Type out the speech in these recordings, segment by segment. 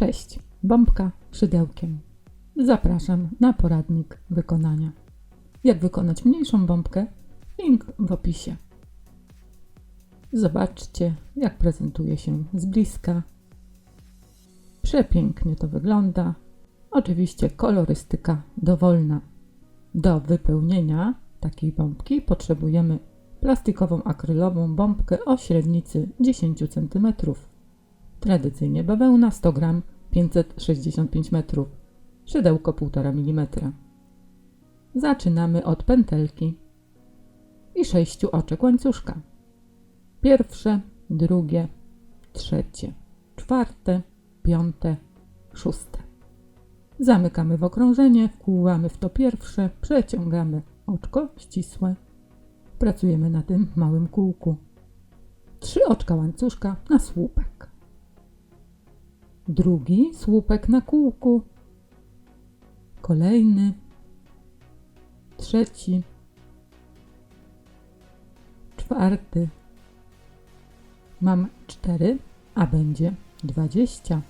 Cześć, bombka szydełkiem. Zapraszam na poradnik wykonania. Jak wykonać mniejszą bombkę? Link w opisie. Zobaczcie, jak prezentuje się z bliska. Przepięknie to wygląda. Oczywiście kolorystyka dowolna. Do wypełnienia takiej bombki potrzebujemy plastikową akrylową bombkę o średnicy 10 cm. Tradycyjnie bawełna 100 g 565 metrów, szydełko 1,5 mm. Zaczynamy od pętelki i sześciu oczek łańcuszka. Pierwsze, drugie, trzecie, czwarte, piąte, szóste. Zamykamy w okrążenie, wkłuwamy w to pierwsze, przeciągamy oczko ścisłe. Pracujemy na tym małym kółku. Trzy oczka łańcuszka na słupek. Drugi słupek na kółku. Kolejny. Trzeci. Czwarty. Mam cztery, a będzie dwadzieścia.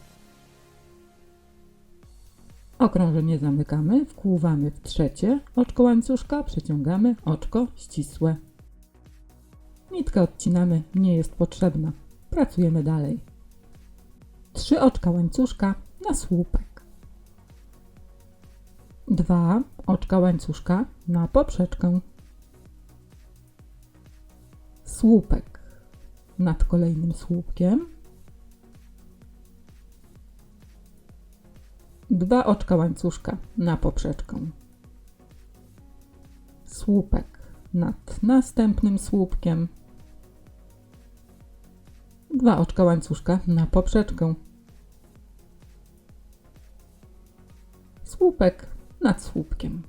Okrążenie zamykamy, wkłuwamy w trzecie oczko łańcuszka, przeciągamy oczko ścisłe. Nitkę odcinamy, nie jest potrzebna. Pracujemy dalej. Trzy oczka łańcuszka na słupek. Dwa oczka łańcuszka na poprzeczkę. Słupek nad kolejnym słupkiem. Dwa oczka łańcuszka na poprzeczkę. Słupek nad następnym słupkiem. Dwa oczka łańcuszka na poprzeczkę. Słupek nad słupkiem.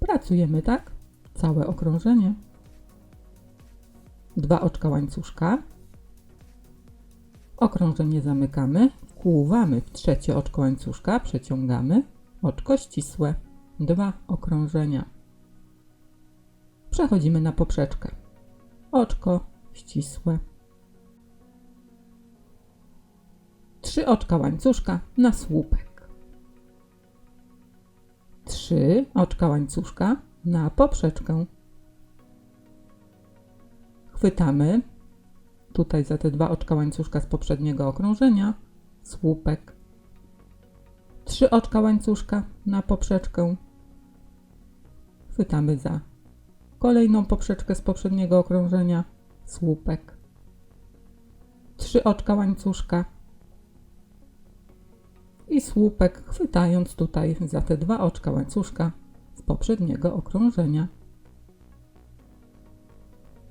Pracujemy tak, całe okrążenie. Dwa oczka łańcuszka. Okrążenie zamykamy, wkłuwamy w trzecie oczko łańcuszka, przeciągamy, oczko ścisłe, dwa okrążenia. Przechodzimy na poprzeczkę. Oczko ścisłe. Trzy oczka łańcuszka na słupek. Trzy oczka łańcuszka na poprzeczkę. Chwytamy tutaj za te dwa oczka łańcuszka z poprzedniego okrążenia słupek. Trzy oczka łańcuszka na poprzeczkę. Chwytamy za kolejną poprzeczkę z poprzedniego okrążenia słupek. Trzy oczka łańcuszka i słupek, chwytając tutaj za te dwa oczka łańcuszka z poprzedniego okrążenia.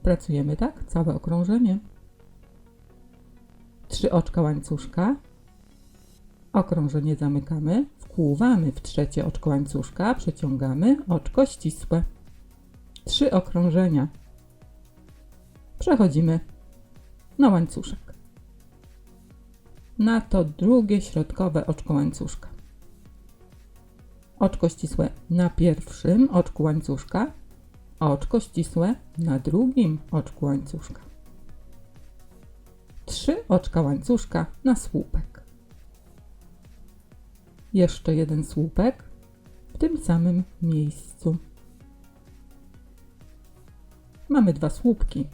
Pracujemy tak, całe okrążenie. Trzy oczka łańcuszka. Okrążenie zamykamy, wkłuwamy w trzecie oczko łańcuszka, przeciągamy oczko ścisłe. Trzy okrążenia. Przechodzimy na łańcuszek. Na to drugie środkowe oczko łańcuszka. Oczko ścisłe na pierwszym oczku łańcuszka, oczko ścisłe na drugim oczku łańcuszka. Trzy oczka łańcuszka na słupek. Jeszcze jeden słupek w tym samym miejscu. Mamy dwa słupki.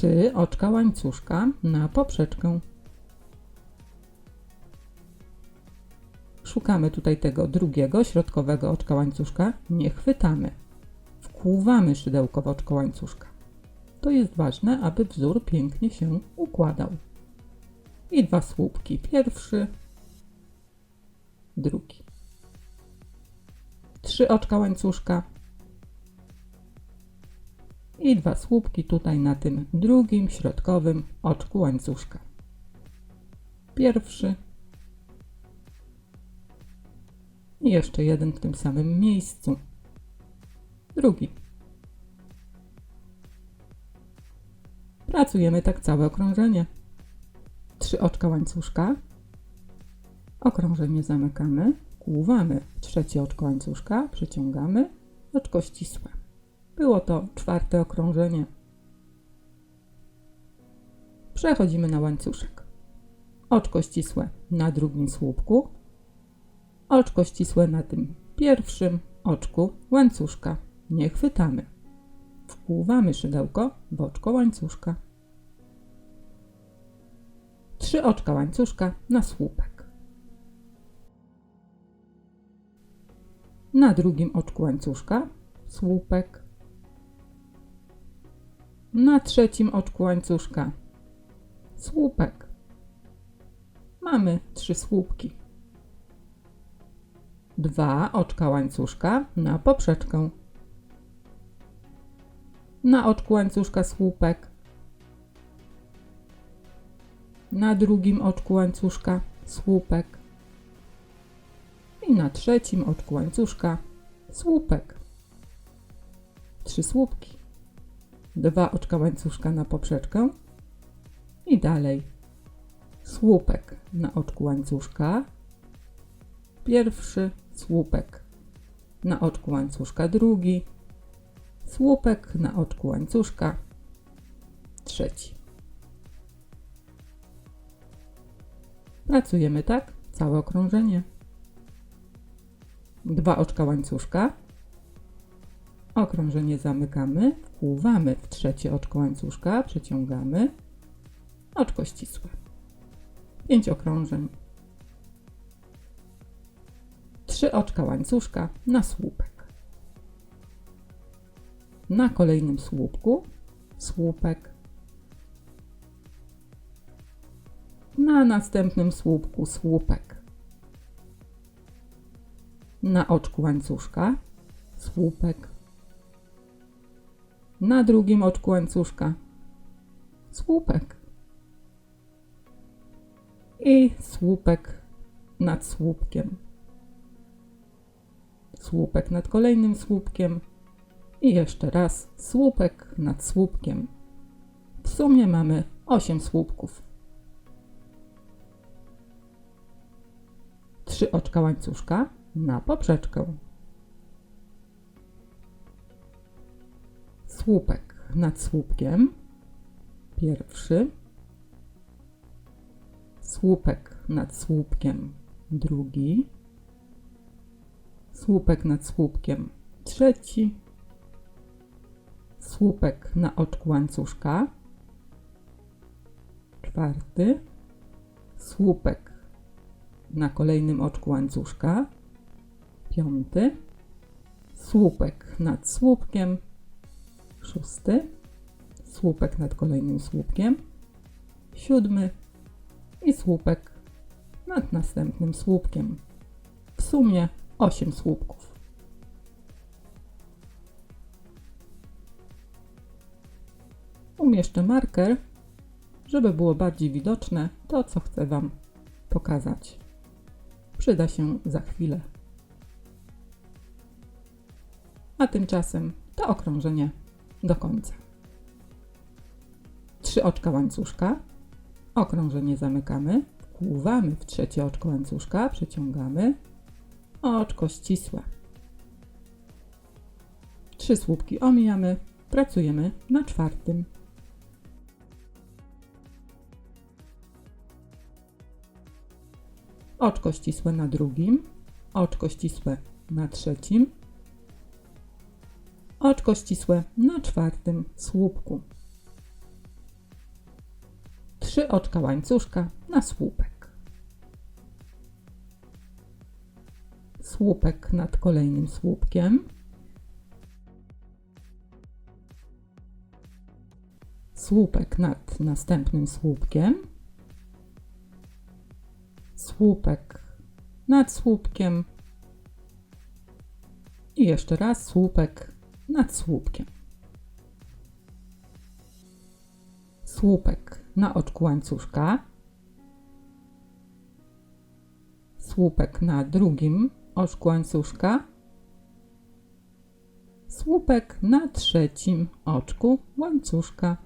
Trzy oczka łańcuszka na poprzeczkę. Szukamy tutaj tego drugiego, środkowego oczka łańcuszka. Nie chwytamy. Wkłuwamy szydełko w oczko łańcuszka. To jest ważne, aby wzór pięknie się układał. I dwa słupki. Pierwszy, drugi. Trzy oczka łańcuszka i dwa słupki tutaj na tym drugim środkowym oczku łańcuszka. Pierwszy i jeszcze jeden w tym samym miejscu. Drugi. Pracujemy tak całe okrążenie. Trzy oczka łańcuszka. Okrążenie zamykamy, kłuwamy trzecie oczko łańcuszka, przeciągamy, oczko ścisłe. Było to czwarte okrążenie. Przechodzimy na łańcuszek. Oczko ścisłe na drugim słupku, oczko ścisłe na tym pierwszym oczku łańcuszka. Nie chwytamy. Wkłuwamy szydełko w oczko łańcuszka. Trzy oczka łańcuszka na słupek. Na drugim oczku łańcuszka słupek. Na trzecim oczku łańcuszka słupek. Mamy trzy słupki. Dwa oczka łańcuszka na poprzeczkę. Na oczku łańcuszka słupek. Na drugim oczku łańcuszka słupek. I na trzecim oczku łańcuszka słupek. Trzy słupki. Dwa oczka łańcuszka na poprzeczkę. I dalej słupek na oczku łańcuszka. Pierwszy słupek na oczku łańcuszka, drugi słupek na oczku łańcuszka, trzeci. Pracujemy tak całe okrążenie. Dwa oczka łańcuszka. Okrążenie zamykamy, wkłuwamy w trzecie oczko łańcuszka, przeciągamy. Oczko ścisłe. Pięć okrążeń. Trzy oczka łańcuszka na słupek. Na kolejnym słupku słupek. Na następnym słupku słupek. Na oczku łańcuszka słupek. Na drugim oczku łańcuszka słupek. I słupek nad słupkiem. Słupek nad kolejnym słupkiem. I jeszcze raz słupek nad słupkiem. W sumie mamy 8 słupków. Trzy oczka łańcuszka na poprzeczkę. Słupek nad słupkiem. Pierwszy. Słupek nad słupkiem. Drugi. Słupek nad słupkiem. Trzeci. Słupek na oczku łańcuszka. Czwarty. Słupek na kolejnym oczku łańcuszka. Piąty. Słupek nad słupkiem. Szósty. Słupek nad kolejnym słupkiem. Siódmy. I słupek nad następnym słupkiem. W sumie 8 słupków. Umieszczę marker, żeby było bardziej widoczne to, co chcę Wam pokazać. Przyda się za chwilę. A tymczasem to okrążenie do końca. Trzy oczka łańcuszka, okrążenie zamykamy, wkłuwamy w trzecie oczko łańcuszka, przeciągamy, oczko ścisłe. Trzy słupki omijamy, pracujemy na czwartym. Oczko ścisłe na drugim, oczko ścisłe na trzecim, oczko ścisłe na czwartym słupku. Trzy oczka łańcuszka na słupek. Słupek nad kolejnym słupkiem. Słupek nad następnym słupkiem. Słupek nad słupkiem. I jeszcze raz słupek nad słupkiem. Słupek na oczku łańcuszka. Słupek na drugim oczku łańcuszka. Słupek na trzecim oczku łańcuszka.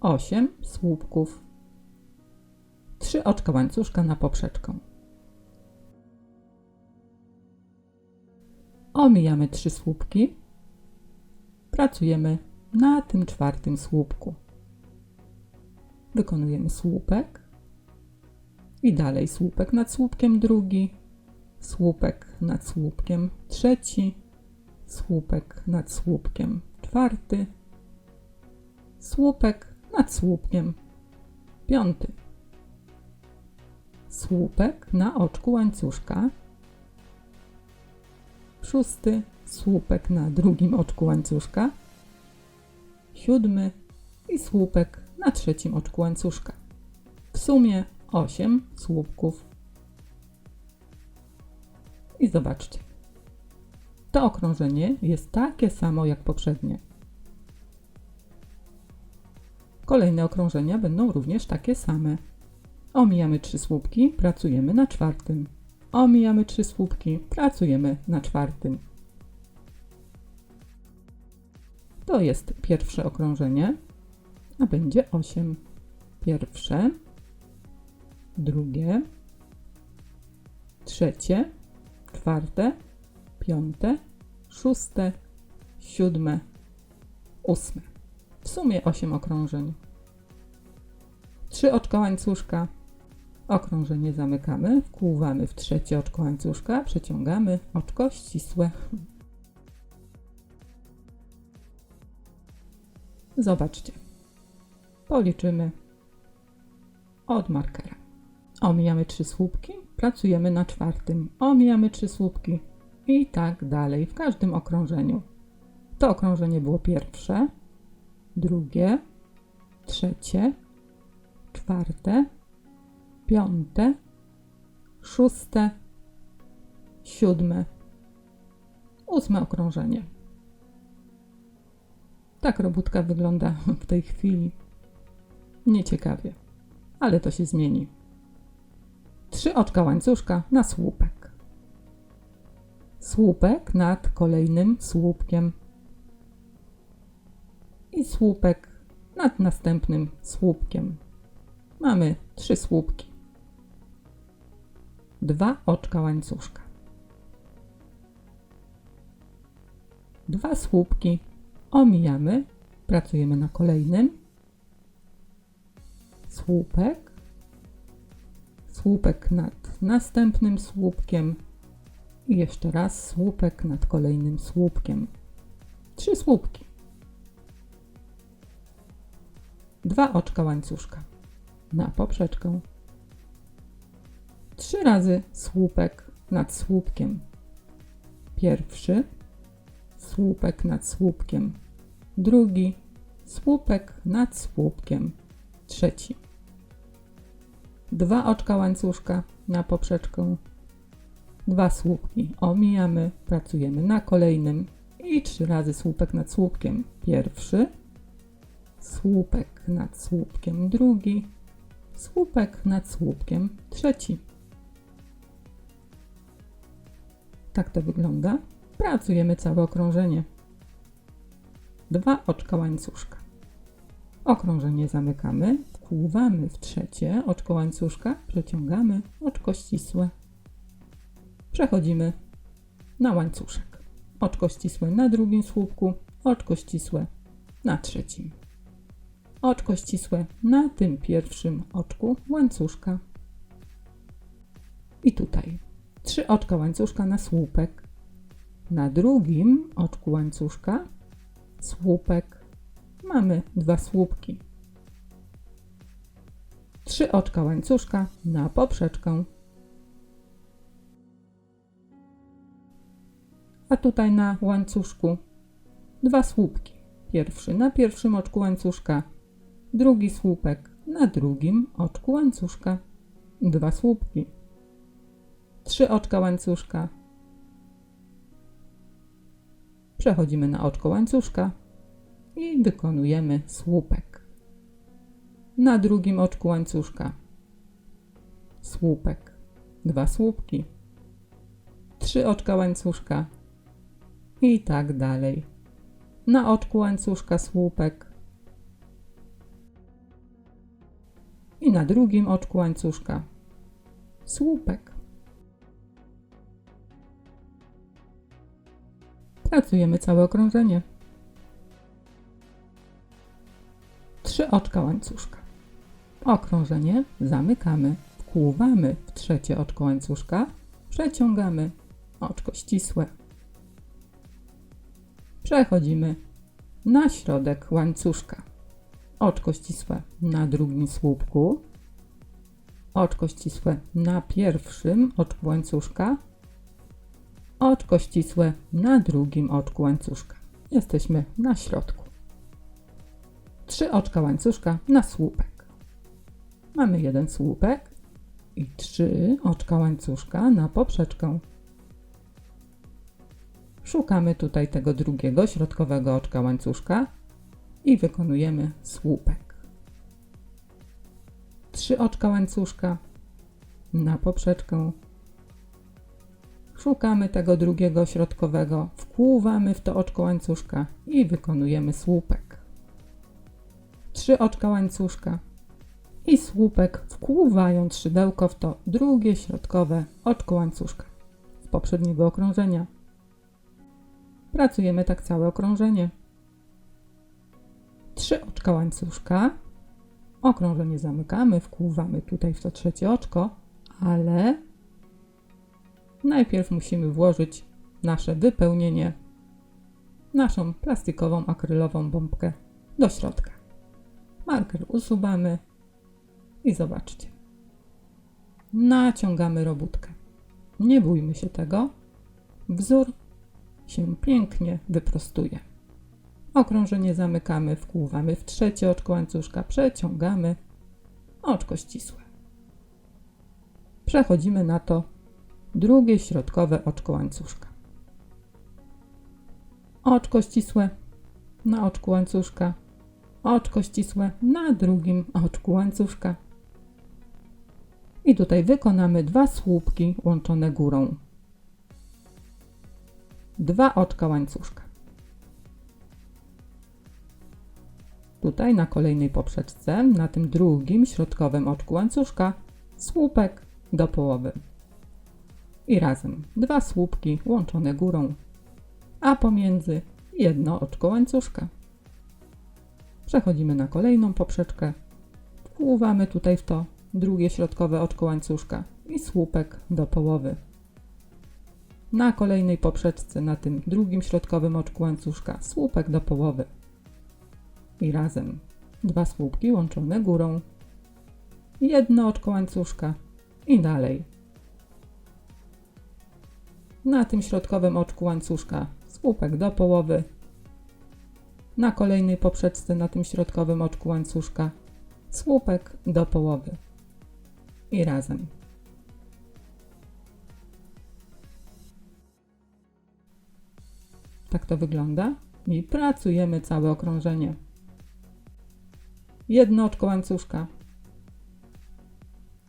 Osiem słupków. Trzy oczka łańcuszka na poprzeczkę. Omijamy trzy słupki. Pracujemy na tym czwartym słupku. Wykonujemy słupek i dalej słupek nad słupkiem drugi, słupek nad słupkiem trzeci, słupek nad słupkiem czwarty, słupek nad słupkiem piąty, słupek na oczku łańcuszka, szósty, słupek na drugim oczku łańcuszka, siódmy i słupek na trzecim oczku łańcuszka. W sumie 8 słupków. I zobaczcie. To okrążenie jest takie samo jak poprzednie. Kolejne okrążenia będą również takie same. Omijamy trzy słupki, pracujemy na czwartym. Omijamy trzy słupki, pracujemy na czwartym. To jest pierwsze okrążenie, a będzie 8. Pierwsze, drugie, trzecie, czwarte, piąte, szóste, siódme, ósme. W sumie 8 okrążeń. Trzy oczka łańcuszka. Okrążenie zamykamy, wkłuwamy w trzecie oczko łańcuszka, przeciągamy oczko ścisłe. Zobaczcie. Policzymy od markera. Omijamy trzy słupki, pracujemy na czwartym. Omijamy trzy słupki i tak dalej w każdym okrążeniu. To okrążenie było pierwsze, drugie, trzecie, czwarte, piąte, szóste, siódme, ósme okrążenie. Tak robótka wygląda w tej chwili. Nieciekawie, ale to się zmieni. Trzy oczka łańcuszka na słupek. Słupek nad kolejnym słupkiem. I słupek nad następnym słupkiem. Mamy trzy słupki. Dwa oczka łańcuszka. Dwa słupki omijamy, pracujemy na kolejnym. Słupek, słupek nad następnym słupkiem i jeszcze raz słupek nad kolejnym słupkiem. Trzy słupki. Dwa oczka łańcuszka na poprzeczkę. Trzy razy słupek nad słupkiem. Pierwszy, słupek nad słupkiem. Drugi, słupek nad słupkiem. Trzeci. Dwa oczka łańcuszka na poprzeczkę. Dwa słupki omijamy, pracujemy na kolejnym i trzy razy słupek nad słupkiem. Pierwszy, słupek nad słupkiem drugi, słupek nad słupkiem trzeci. Tak to wygląda. Pracujemy całe okrążenie. Dwa oczka łańcuszka. Okrążenie zamykamy, wkłuwamy w trzecie oczko łańcuszka, przeciągamy oczko ścisłe. Przechodzimy na łańcuszek. Oczko ścisłe na drugim słupku, oczko ścisłe na trzecim. Oczko ścisłe na tym pierwszym oczku łańcuszka. I tutaj trzy oczka łańcuszka na słupek. Na drugim oczku łańcuszka słupek. Mamy dwa słupki. Trzy oczka łańcuszka na poprzeczkę. A tutaj na łańcuszku dwa słupki. Pierwszy na pierwszym oczku łańcuszka, drugi słupek na drugim oczku łańcuszka. Dwa słupki. Trzy oczka łańcuszka. Przechodzimy na oczko łańcuszka i wykonujemy słupek. Na drugim oczku łańcuszka słupek. Dwa słupki. Trzy oczka łańcuszka i tak dalej. Na oczku łańcuszka słupek i na drugim oczku łańcuszka słupek. Pracujemy całe okrążenie. Trzy oczka łańcuszka. Okrążenie zamykamy, wkłuwamy w trzecie oczko łańcuszka, przeciągamy oczko ścisłe. Przechodzimy na środek łańcuszka. Oczko ścisłe na drugim słupku, oczko ścisłe na pierwszym oczku łańcuszka, oczko ścisłe na drugim oczku łańcuszka. Jesteśmy na środku. Trzy oczka łańcuszka na słupek. Mamy jeden słupek i trzy oczka łańcuszka na poprzeczkę. Szukamy tutaj tego drugiego środkowego oczka łańcuszka i wykonujemy słupek. Trzy oczka łańcuszka na poprzeczkę. Szukamy tego drugiego środkowego, wkłuwamy w to oczko łańcuszka i wykonujemy słupek. Trzy oczka łańcuszka i słupek wkłuwając szydełko w to drugie środkowe oczko łańcuszka z poprzedniego okrążenia. Pracujemy tak całe okrążenie. Trzy oczka łańcuszka. Okrążenie zamykamy, wkłuwamy tutaj w to trzecie oczko, ale najpierw musimy włożyć nasze wypełnienie, naszą plastikową, akrylową bombkę do środka. Marker usuwamy i zobaczcie. Naciągamy robótkę. Nie bójmy się tego. Wzór się pięknie wyprostuje. Okrążenie zamykamy, wkłuwamy w trzecie oczko łańcuszka, przeciągamy oczko ścisłe. Przechodzimy na to drugie środkowe oczko łańcuszka. Oczko ścisłe na oczku łańcuszka, oczko ścisłe na drugim oczku łańcuszka. I tutaj wykonamy dwa słupki łączone górą dwa oczka łańcuszka. Tutaj na kolejnej poprzeczce, na tym drugim środkowym oczku łańcuszka, słupek do połowy. I razem dwa słupki łączone górą, a pomiędzy jedno oczko łańcuszka. Przechodzimy na kolejną poprzeczkę, wkłuwamy tutaj w to drugie środkowe oczko łańcuszka i słupek do połowy na kolejnej poprzeczce na tym drugim środkowym oczku łańcuszka słupek do połowy i razem dwa słupki łączone górą, jedno oczko łańcuszka i dalej. Na tym środkowym oczku łańcuszka słupek do połowy, na kolejnej poprzeczce na tym środkowym oczku łańcuszka słupek do połowy i razem. Tak to wygląda. I pracujemy całe okrążenie. Jedno oczko łańcuszka.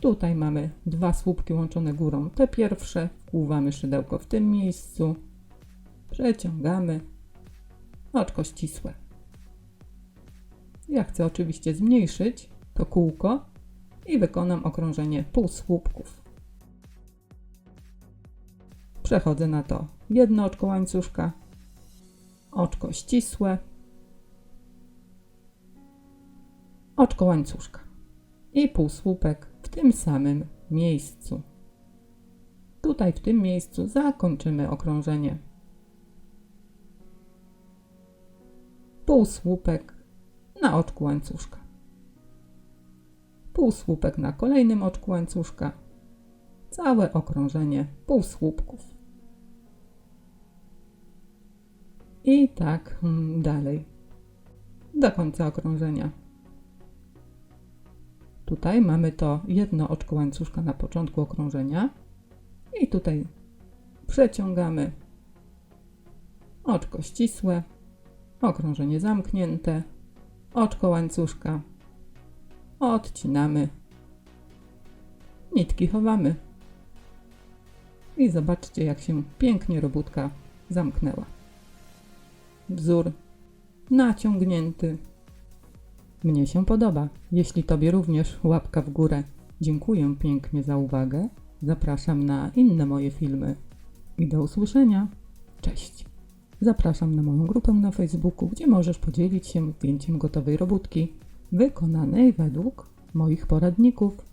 Tutaj mamy dwa słupki łączone górą. Te pierwsze wkłuwamy szydełko w tym miejscu. Przeciągamy. Oczko ścisłe. Ja chcę oczywiście zmniejszyć to kółko i wykonam okrążenie półsłupków. Przechodzę na to jedno oczko łańcuszka, oczko ścisłe, oczko łańcuszka i półsłupek tym samym miejscu. Tutaj w tym miejscu zakończymy okrążenie. Półsłupek na oczku łańcuszka. Półsłupek na kolejnym oczku łańcuszka. Całe okrążenie półsłupków. I tak mm, dalej. Do końca okrążenia. Tutaj mamy to jedno oczko łańcuszka na początku okrążenia. I tutaj przeciągamy oczko ścisłe, okrążenie zamknięte, oczko łańcuszka, odcinamy, nitki chowamy. I zobaczcie, jak się pięknie robótka zamknęła wzór naciągnięty. Mnie się podoba. Jeśli Tobie również łapka w górę. Dziękuję pięknie za uwagę. Zapraszam na inne moje filmy i do usłyszenia. Cześć. Zapraszam na moją grupę na Facebooku, gdzie możesz podzielić się zdjęciem gotowej robótki wykonanej według moich poradników.